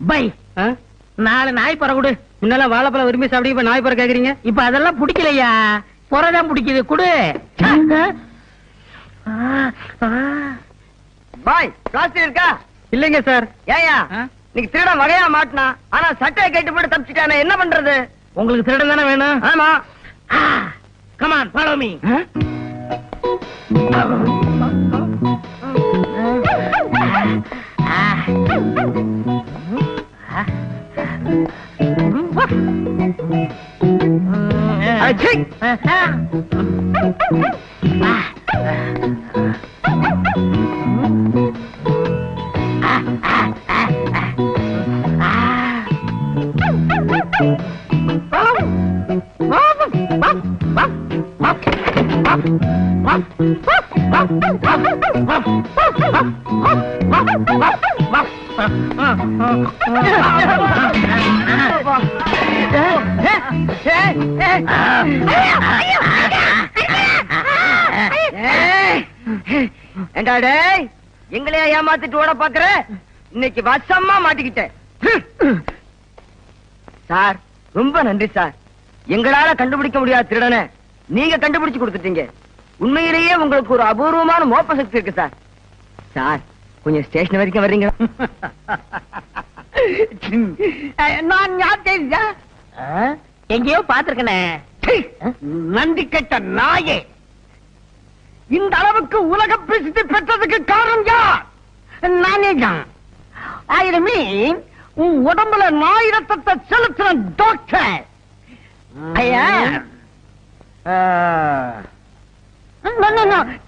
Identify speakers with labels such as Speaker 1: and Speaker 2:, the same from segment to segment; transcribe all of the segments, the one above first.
Speaker 1: By நாலு நாய் பற கொடு முன்னெல்லாம் வாழைப்பழம் விரும்பி சாப்பிட்டு இப்ப நாய் பற கேக்குறீங்க இப்ப அதெல்லாம் பிடிக்கலையா புறதான் பிடிக்குது குடு
Speaker 2: பாய் பிளாஸ்டிக் இருக்கா
Speaker 1: இல்லைங்க சார்
Speaker 2: ஏயா நீங்க திருட வகையா மாட்டினா ஆனா சட்டையை கேட்டு போட்டு தப்பிச்சுட்டானே என்ன பண்றது
Speaker 1: உங்களுக்கு திருடன் தானே வேணும்
Speaker 2: ஆமா కమాన్ ఫాలో మీ అచ్చయ్ ஏமாத்திட்டு ஓட பாக்குற இன்னைக்கு வசமா மாட்டிக்கிட்டேன். சார் ரொம்ப நன்றி சார். எங்களால கண்டுபிடிக்க முடியாத திருடனை நீங்க கண்டுபிடிச்சு கொடுத்துட்டீங்க. உண்மையிலேயே உங்களுக்கு ஒரு அபூர்வமான மோப்ப சக்தி இருக்கு சார். சார் கொஞ்சம் ஸ்டேஷன் வரைக்கும் வர்றீங்க. நான் யார்
Speaker 1: எங்கேயோ பாத்துருக்கனே
Speaker 2: நன்றி கெட்ட நாயே. இந்த அளவுக்கு உலக பிரசித்தி பெற்றதுக்கு காரணம் யார்? நானே தான் ஆயிரம் மீன் உன் உடம்புல நாய் ரத்தத்தை செலுத்தின டாக்டர். ஐயா.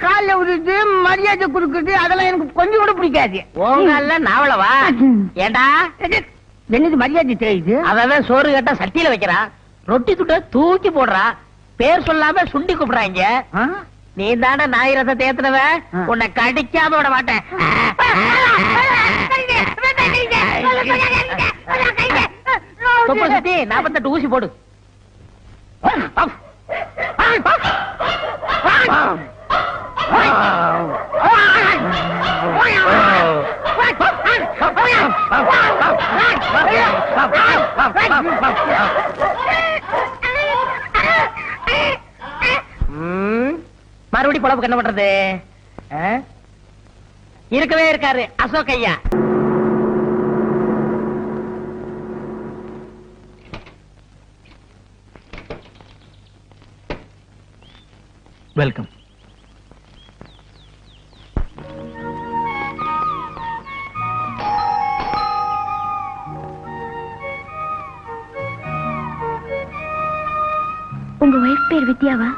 Speaker 2: கால உருது மரியாதை கொடுக்குறது அதெல்லாம் எனக்கு கொஞ்சம் கூட பிடிக்காது.
Speaker 1: உங்கல்ல நாவலவா? ஏண்டா?
Speaker 2: என்னது? மரியாதை தெரியுது?
Speaker 1: அவன் சோறு கேட்டா சட்டியில வைக்கிறான். ரொட்டி துட்ட தூக்கி போடுறான். பேர் சொல்லாம சுண்டி கூப்பிடுறாங்க. நீ தானே நாய் ரசத்தை ஏத்துனவ
Speaker 2: ஆ.
Speaker 1: உன்னை கடிக்காம விட மாட்டேன் சுத்தி நாப்பத்தெட்டு ஊசி போடு ம், மறுபடி பொழப்புக்கு என்ன பண்றது? இருக்கவே இருக்காரு அசோக் ஐயா.
Speaker 3: வெல்கம்.
Speaker 4: உங்க ஒய்ஃப் பேர் வித்யாவா?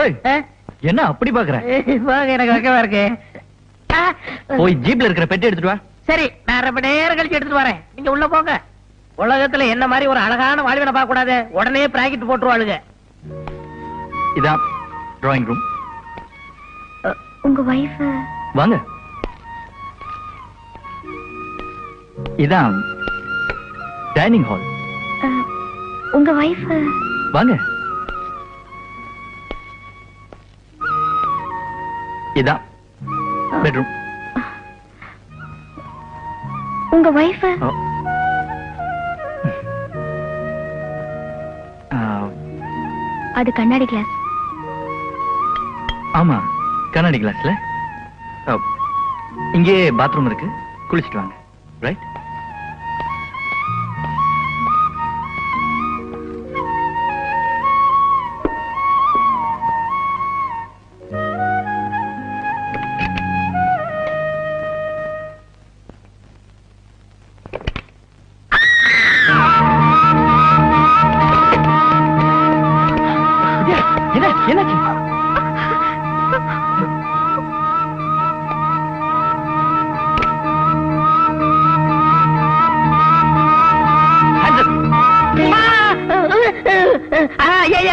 Speaker 3: ஏய்
Speaker 1: ஆ?
Speaker 3: என்ன அப்படி பாக்குற?
Speaker 1: வாங்க எனக்கு வைக்கவா இருக்கு?
Speaker 3: போய் ஜீப்ல இருக்கிற பெட்டி எடுத்துட்டு வா.
Speaker 1: சரி நான் ரொம்ப நேரம் கழிச்சு எடுத்துட்டு வரேன். நீங்க உள்ள போங்க. உலகத்துல என்ன மாதிரி ஒரு அழகான வாழ்வினை பார்க்க கூடாது. உடனே பிராக்கெட் போட்டுருவாளுங்க.
Speaker 3: இதான் டிராயிங் ரூம்
Speaker 4: உங்க ஒய்ஃப்
Speaker 3: வாங்க. இதான் டைனிங் ஹால்
Speaker 4: உங்க ஒய்ஃப்
Speaker 3: வாங்க. இதான் பெட்ரூம்
Speaker 4: உங்க ஒய்ஃப் அது கண்ணாடி கிளாஸ்
Speaker 3: ஆமா கண்ணாடி கிளாஸ்ல இங்கே பாத்ரூம் இருக்கு. குளிச்சிட்டு வாங்க. ரைட்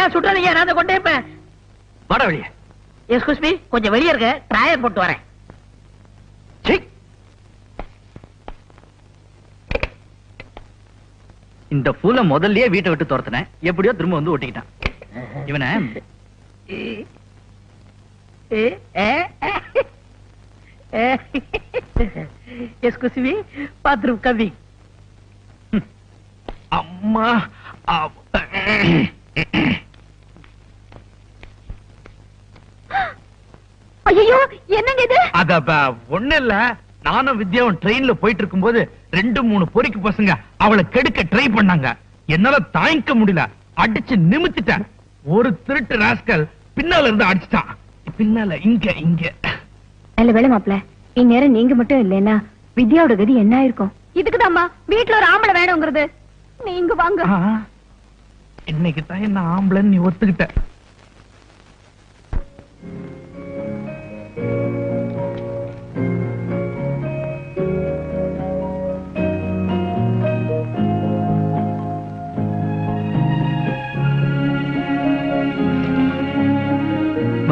Speaker 1: ஐயா சுற்றாதீங்க நான் கொண்டே இருப்பேன்?
Speaker 3: வாடா வெளியே.
Speaker 1: எஸ்கூஸ் மீ கொஞ்சம் வெளியே இருக்க ட்ராயர் போட்டு வரேன்.
Speaker 3: இந்த பூல முதல்லயே வீட்டை விட்டு துரத்துனேன் எப்படியோ திரும்ப வந்து ஒட்டிக்கிட்டான். இவனை
Speaker 1: எஸ்கூஸ் மீ பாத்ரூம் கம்மி
Speaker 3: அம்மா
Speaker 5: ஐயோ என்னங்க இது?
Speaker 3: அத ஒண்ணு இல்ல. நானும் வித்யாவும் ட்ரெயின்ல போயிட்டு இருக்கும்போது ரெண்டு மூணு பொறிக்கு பசங்க அவளை கெடுக்க ட்ரை பண்ணாங்க. என்னால தாங்கிக்க முடியல. அடிச்சு நிமித்திட்டேன். ஒரு திருட்டு ராஸ்கல் பின்னால இருந்து அடிச்சிட்டான். பின்னால இங்க இங்க.
Speaker 5: நல்ல வேலை மாப்ள இந்நேரம் நீங்க மட்டும் இல்லைன்னா வித்யாவோட கதி என்ன ஆயிருக்கும்? இதுக்குதாம்மா வீட்டுல ஒரு ஆம்பளை வேணுங்கிறது. நீங்க வாங்க.
Speaker 3: இன்னைக்கு தான் என்ன ஆம்பளைன்னு நீ ஒத்துக்கிட்ட.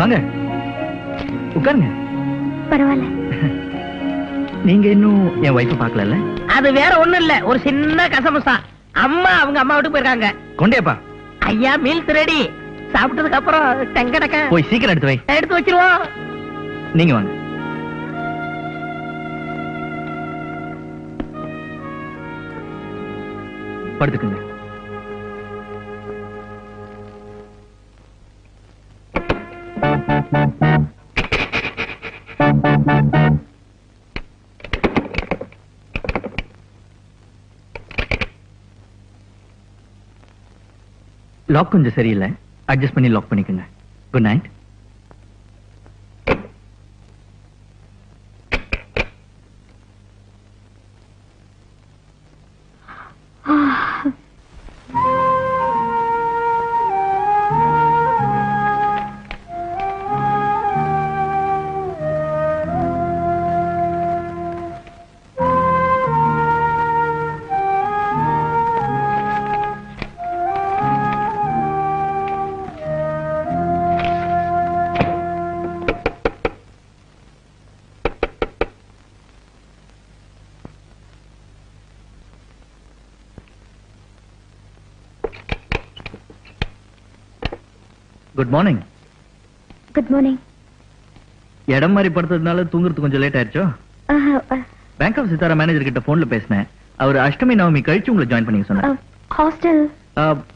Speaker 3: வாங்க. உட்காருங்க.
Speaker 5: பரவாயில்ல.
Speaker 3: நீங்க இன்னும் என் வைஃப் பார்க்கல
Speaker 1: அது வேற ஒண்ணும் இல்ல. ஒரு சின்ன கசமசா. அம்மா அவங்க அம்மா வீட்டுக்கு போயிருக்காங்க.
Speaker 3: கொண்டேப்பா.
Speaker 1: ஐயா மீல்ஸ் ரெடி சாப்பிட்டதுக்கு அப்புறம் டெங்கடக்க
Speaker 3: போய் சீக்கிரம் எடுத்து வை.
Speaker 1: எடுத்து வச்சிருவோம்.
Speaker 3: நீங்க வாங்க. படுத்துக்குங்க. லாக் கொஞ்சம் சரியில்லை. அட்ஜஸ்ட் பண்ணி லாக் பண்ணிக்கோங்க. Good night good morning
Speaker 5: good morning
Speaker 3: இடம் மாதிரி படுத்ததுனால தூங்குறது கொஞ்சம் லேட் ஆயிடுச்சோ? பேங்க் ஆஃப் சித்தாரா மேனேஜர் கிட்ட போன்ல பேசினேன். அவர் அஷ்டமி நவமி கழிச்சு உங்களை ஜாயின் பண்ணிக்க சொன்னார்.
Speaker 5: ஹாஸ்டல்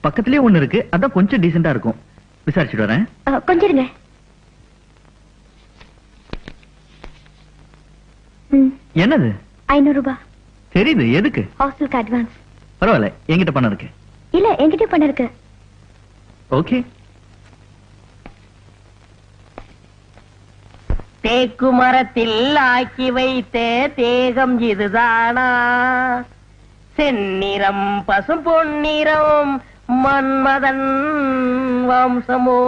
Speaker 3: பக்கத்துலயே ஒண்ணு இருக்கு. அதான் கொஞ்சம் டீசெண்டா இருக்கும். விசாரிச்சுட்டு வரேன்.
Speaker 5: கொஞ்சம் இருங்க.
Speaker 3: என்னது?
Speaker 5: ஐநூறு ரூபாய்
Speaker 3: தெரியுது எதுக்கு?
Speaker 5: ஹாஸ்டலுக்கு அட்வான்ஸ்
Speaker 3: பரவாயில்ல என்கிட்ட பணம் இருக்கு.
Speaker 5: இல்ல என்கிட்ட பண்ண இருக்கு.
Speaker 3: ஓகே
Speaker 1: தேக்கு மரத்தில் ஆக்கி வைத்த தேகம் இதுதானா? செந்நிறம் பசும் பொன்னிறம் மன்மதன் வம்சமோ?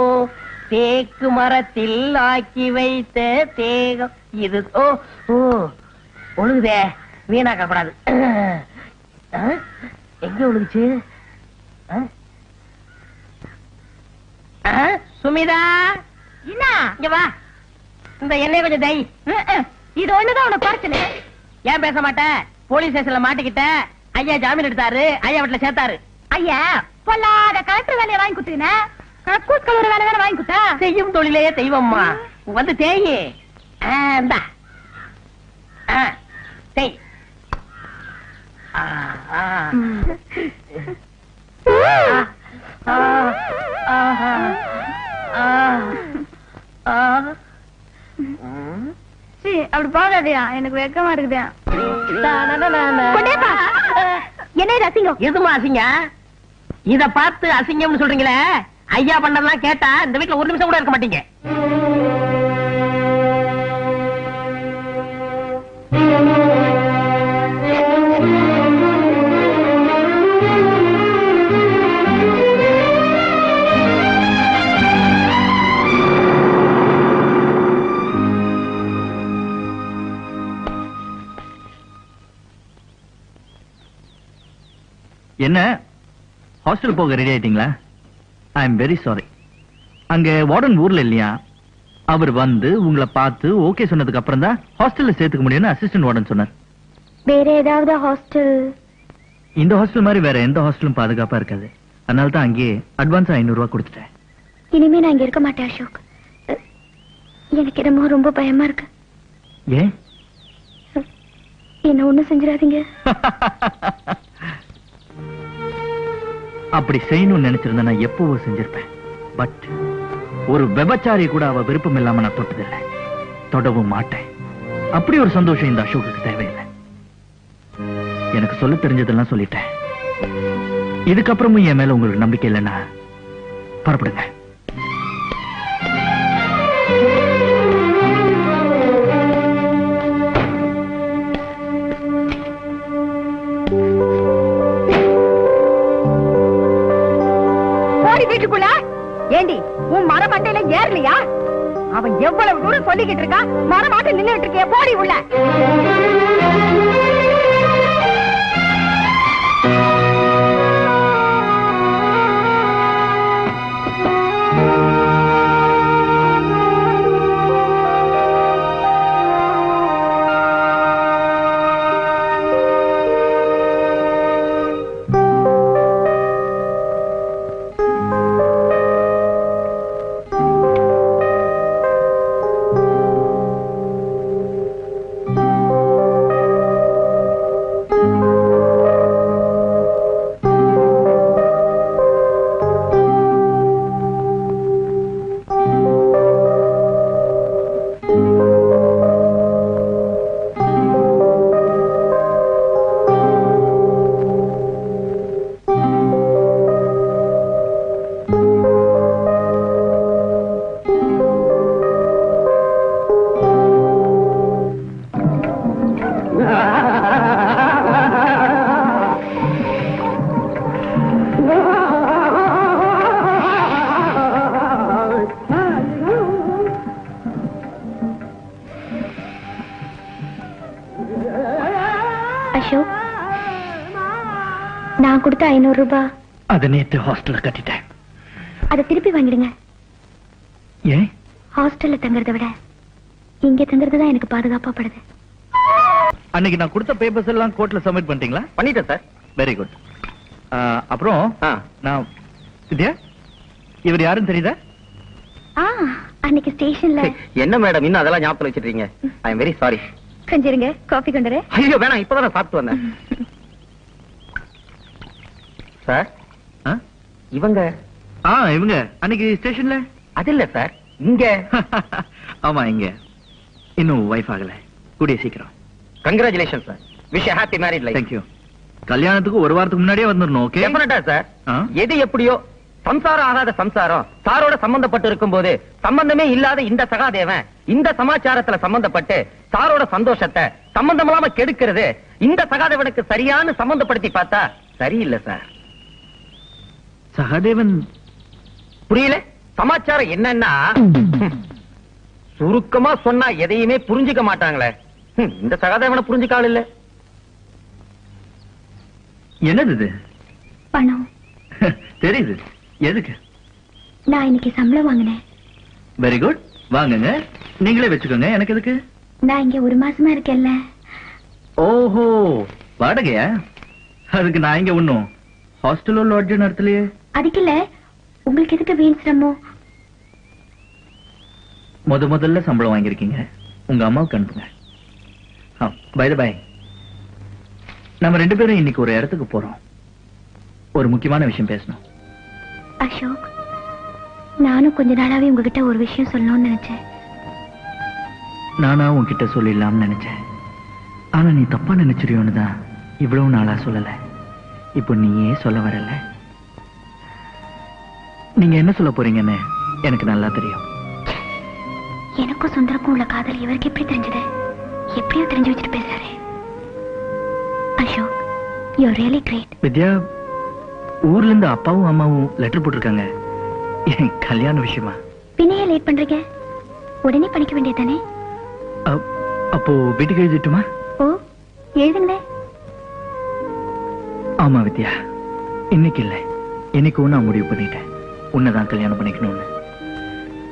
Speaker 1: தேக்கு மரத்தில் ஆக்கி வைத்த தேகம் இது ஓ ஓ ஒழுகுதே. வீணாக்க கூடாது? எங்க ஒழுகுச்சு? சுமிதா?
Speaker 5: என்ன?
Speaker 1: இங்க வா. இந்த எண்ணெய் கொஞ்சம் தை.
Speaker 5: இது ஒண்ணுதான் உனக்கு குறைச்சல.
Speaker 1: ஏன் பேச மாட்டேன் போலீஸ் ஸ்டேஷன்ல மாட்டிக்கிட்ட. ஐயா ஜாமீன் எடுத்தாரு. ஐயா வீட்டுல சேர்த்தாரு.
Speaker 5: ஐயா பொல்லாத கலெக்டர் வேலையை வாங்கி கொடுத்தீங்க கலர் வேலை தானே வாங்கி கொடுத்தா?
Speaker 1: செய்யும் தொழிலே தெய்வம்மா. வந்து தேயி. இந்தா. தேய். ஆ. ஆ,
Speaker 5: அப்படி போகாதயா. எனக்கு வெக்கமா இருக்குதா
Speaker 1: தானனனன.
Speaker 5: கொண்டேப்பா. என்ன இது அசிங்கம்?
Speaker 1: எதுமா அசிங்க? இத பார்த்து அசிங்கம்னு சொல்றீங்களே? ஐயா பண்ணதெல்லாம் கேட்டா இந்த வீட்ல ஒரு நிமிஷம் கூட இருக்க மாட்டீங்க.
Speaker 3: ஹாஸ்டல் போக ரெடி ஆயிட்டீங்களா? ஐ எம் வெரி சாரி அங்க வார்டன் ஊர்ல இல்லையா? அவர் வந்து உங்களை பார்த்து ஓகே சொன்னதுக்கு அப்புறம் தான் ஹாஸ்டல்ல சேர்த்துக்க முடியும்னு அசிஸ்டன்ட் வார்டன் சொன்னார்.
Speaker 4: வேற ஏதாவது ஹாஸ்டல்
Speaker 3: இந்த ஹாஸ்டல் மாதிரி வேற எந்த ஹாஸ்டலும் பாதுகாப்பா இருக்காது. அதனால தான் அங்கேயே அட்வான்ஸ் ஐநூறு ரூபாய் கொடுத்துட்டேன்.
Speaker 4: இனிமே நான் இங்க இருக்க மாட்டேன் அசோக். எனக்கு என்னமோ ரொம்ப பயமா இருக்கு.
Speaker 3: ஏன்?
Speaker 4: என்ன ஒண்ணும் செஞ்சிடாதீங்க.
Speaker 3: அப்படி செய்யணும்னு நினைச்சிருந்தா நான் எப்பவோ செஞ்சிருப்பேன். பட் ஒரு விபச்சாரி கூட அவ விருப்பம் இல்லாம நான் தொட்டதில்லை. தொடவும் மாட்டேன். அப்படி ஒரு சந்தோஷம் இந்த அசோக்குக்கு தேவையில்லை. எனக்கு சொல்ல தெரிஞ்சதெல்லாம் சொல்லிட்டேன். இதுக்கப்புறமும் என் மேல உங்களுக்கு நம்பிக்கை இல்லைன்னா புறப்படுங்க.
Speaker 6: அவன் எவ்வளவு தூரம் சொல்லிக்கிட்டு இருக்கான்? மரமாட்டு நின்னுட்டு இருக்கே போடி உள்ள.
Speaker 4: ஐநூறு ரூபாய்
Speaker 3: அதை நேத்து ஹாஸ்டல்ல கட்டிட்டேன்.
Speaker 4: அதை திருப்பி வாங்கிடுங்க.
Speaker 3: ஏன்?
Speaker 4: ஹாஸ்டல்ல தங்குறதை விட இங்க தங்குறது தான் எனக்கு பாதுகாப்பா படுது.
Speaker 3: அன்னைக்கு நான் கொடுத்த பேப்பர்ஸ் எல்லாம் கோர்ட்ல சப்மிட் பண்ணிட்டீங்களா?
Speaker 7: பண்ணிட்டேன் சார்.
Speaker 3: வெரி குட் அப்புறம். நான் வித்யா இவர் யாருன்னு தெரியுதா?
Speaker 4: ஆ அன்னைக்கு ஸ்டேஷன்ல
Speaker 7: என்ன மேடம் இன்னும் அதெல்லாம் ஞாபகம் வச்சிருக்கீங்க ஐ எம் வெரி சாரி
Speaker 4: கொஞ்சம் இருங்க காஃபி கொண்டு
Speaker 7: ஐயோ வேணாம் இப்பதான் நான் சாப்பிட்டு வந்தேன். சார்? இவங்க?
Speaker 3: ஆ இவங்க. அன்னைக்கு ஸ்டேஷன்ல?
Speaker 7: அது இல்ல சார். இங்க.
Speaker 3: ஆமா இங்க. இன்னும் வைஃப் ஆகல. கூடிய சீக்கிரம்.
Speaker 7: Congratulation sir wish happy married life
Speaker 3: thank you கல்யாணத்துக்கு ஒரு வாரத்துக்கு முன்னாடியே வந்துடணும் ஓகே
Speaker 7: டெஃபினட்டா சார்? எது எப்படியோ சம்சாரம் ஆகாத சம்சாரம் சாரோட சம்பந்தப்பட்டு இருக்கும்போது சம்பந்தமே இல்லாத இந்த சகாதேவன் இந்த சமாச்சாரத்துல சம்பந்தப்பட்டு சாரோட சந்தோஷத்தை சம்பந்தம் இல்லாம கெடுக்கிறது இந்த சகாதேவனுக்கு சரியான சம்பந்தப்படுத்தி பார்த்தா சரியில்லை சார்
Speaker 3: சகாதேவன்
Speaker 7: புரியல? சமாச்சாரம் என்னன்னா சுருக்கமா சொன்னா எதையுமே புரிஞ்சுக்க மாட்டாங்களே. இந்த சகாதேவனை புரிஞ்சுக்காள் இல்ல.
Speaker 3: என்னது இது?
Speaker 4: பணம்.
Speaker 3: தெரியுது. எதுக்கு?
Speaker 4: நான் இன்னைக்கு சம்பளம் வாங்கினேன்.
Speaker 3: வெரி குட் வாங்குங்க. நீங்களே வச்சுக்கோங்க. எனக்கு எதுக்கு?
Speaker 4: நான் இங்க ஒரு மாசமா இருக்கேன்ல.
Speaker 3: ஓஹோ வாடகையா? அதுக்கு நான் இங்க ஒண்ணும் ஹாஸ்டலோ லாட்ஜ் நடத்தலையே.
Speaker 4: அதுக்கு இல்ல உங்களுக்கு எதுக்கு வீண் சிரமம்?
Speaker 3: முத முதல்ல சம்பளம் வாங்கியிருக்கீங்க. உங்க அம்மாவுக்கு அனுப்புங்க. பை பை நம்ம ரெண்டு பேரும் இன்னைக்கு ஒரு இடத்துக்கு போறோம். ஒரு முக்கியமான விஷயம் பேசணும்.
Speaker 4: அசோக் நானும் கொஞ்ச நாளாவே உங்ககிட்ட ஒரு விஷயம் சொல்லணும்னு நினைச்சேன்.
Speaker 3: நானா உன்கிட்ட சொல்லிடலாம்னு நினைச்சேன். ஆனா நீ தப்பா நினைச்சிருயோன்னு தான் இவ்வளவு நாளா சொல்லல. இப்போ நீயே சொல்ல வரல. நீங்க என்ன சொல்ல போறீங்கன்னு எனக்கு நல்லா தெரியும்.
Speaker 4: எனக்கும் சுந்தரக்கும் உள்ள காதல் இவருக்கு எப்படி தெரிஞ்சது? எப்படியோ தெரிஞ்சு வச்சுட்டு பேசுறாரு Ashok you really great
Speaker 3: Vidya ஊர்ல இருந்து அப்பாவும் அம்மாவும் லெட்டர் போட்டிருக்காங்க. என் கல்யாண விஷயமா?
Speaker 4: பின்னையே லேட் பண்றீங்க? உடனே படிக்க வேண்டியதானே
Speaker 3: அப்போ வீட்டுக்கு எழுதிட்டுமா?
Speaker 4: ஓ எழுதுங்களே.
Speaker 3: ஆமா வித்யா இன்னைக்கு இல்ல. இன்னைக்கு நான் முடிவு பண்ணிட்டேன். உன்னைதான் கல்யாணம் பண்ணிக்கணும்னு.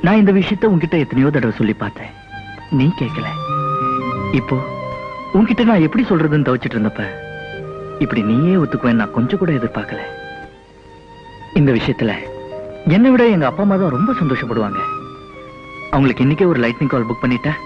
Speaker 3: நான் இந்த விஷயத்த உன்கிட்ட எத்தனையோ தடவை சொல்லி பார்த்தேன். நீ கேட்கல. இப்போ உன்கிட்ட நான் எப்படி சொல்றதுன்னு தவிச்சிட்டு இருந்தப்ப இப்படி நீயே ஒத்துக்குவேன் நான் கொஞ்சம் கூட எதிர்பார்க்கல. இந்த விஷயத்துல என்னை விட எங்க அப்பா அம்மா தான் ரொம்ப சந்தோஷப்படுவாங்க. அவங்களுக்கு இன்னைக்கே ஒரு லைட்னிங் கால் புக் பண்ணிட்டேன்